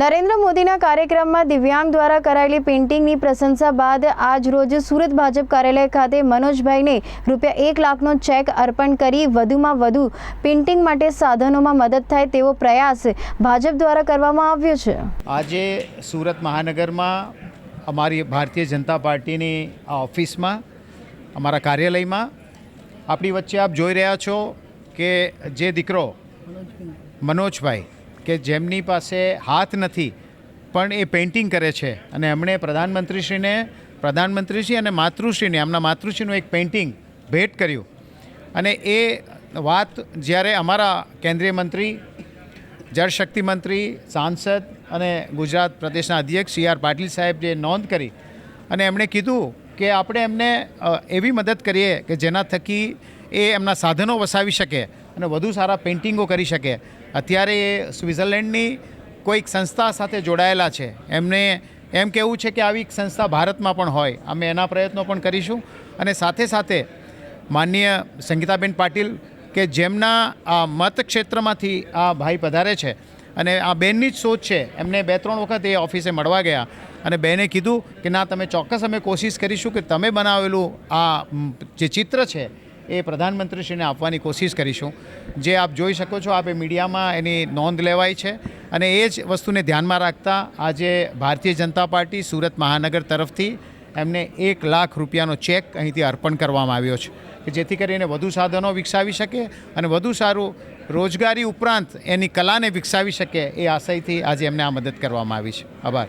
નરેન્દ્ર મોદીના કાર્યક્રમમાં દિવ્યાંગ દ્વારા કરાયેલી પેઇન્ટિંગની પ્રશંસા બાદ આજ રોજ સુરત ભાજપ કાર્યાલય ખાતે મનોજભાઈને રૂપિયા એક લાખનો ચેક અર્પણ કરી વધુમાં વધુ પેઇન્ટિંગ માટે સાધનોમાં મદદ થાય તેવો પ્રયાસ ભાજપ દ્વારા કરવામાં આવ્યો છે. આજે સુરત મહાનગરમાં અમારી ભારતીય જનતા પાર્ટીની આ ઓફિસમાં, અમારા કાર્યાલયમાં આપણી વચ્ચે આપ જોઈ રહ્યા છો કે જે દીકરો મનોજભાઈ કે જેમની પાસે હાથ નથી, પણ એ પેઇન્ટિંગ કરે છે. અને એમણે પ્રધાનમંત્રીશ્રીને, પ્રધાનમંત્રીશ્રી અને માતૃશ્રીને, એમના માતૃશ્રીનું એક પેઇન્ટિંગ ભેટ કર્યું. અને એ વાત જ્યારે અમારા કેન્દ્રીય મંત્રી જળશક્તિ મંત્રી, સાંસદ અને ગુજરાત પ્રદેશના અધ્યક્ષ સી આર પાટીલ સાહેબ જે નોંધ કરી અને એમણે કીધું કે આપણે એમને એવી મદદ કરીએ કે જેના થકી એ એમના સાધનો વસાવી શકે અને વધુ સારા પેઇન્ટિંગો કરી શકે. અત્યારે એ સ્વિટ્ઝરલેન્ડની કોઈક સંસ્થા સાથે જોડાયેલા છે. એમને એમ કહેવું છે કે આવી સંસ્થા ભારતમાં પણ હોય. અમે એના પ્રયત્નો પણ કરીશું. અને સાથે સાથે માનનીય સંગીતાબેન પાટીલ કે જેમના આ મત ક્ષેત્રમાંથી આ ભાઈ પધારે છે અને આ બેનની જ સોચ છે. એમને બે ત્રણ વખત એ ઓફિસે મળવા ગયા અને બેને કીધું કે, ના, તમે ચોક્કસ અમે કોશિશ કરીશું કે તમે બનાવેલું આ જે ચિત્ર છે એ પ્રધાનમંત્રીશ્રીને આપવાની કોશિશ કરીશું. જે આપ જોઈ શકો છો આપે મીડિયામાં એની નોંધ લેવાય છે અને એ જ વસ્તુને ધ્યાનમાં રાખતા આજે ભારતીય જનતા પાર્ટી સુરત મહાનગર તરફથી એમને એક લાખ રૂપિયાનો ચેક અહીંથી અર્પણ કરવામાં આવ્યો છે કે જેથી કરીને વધુ સાધનો વિકસાવી શકે અને વધુ સારું રોજગારી ઉપરાંત એની કલાને વિકસાવી શકે એ આશયથી આજે એમને આ મદદ કરવામાં આવી છે. આભાર.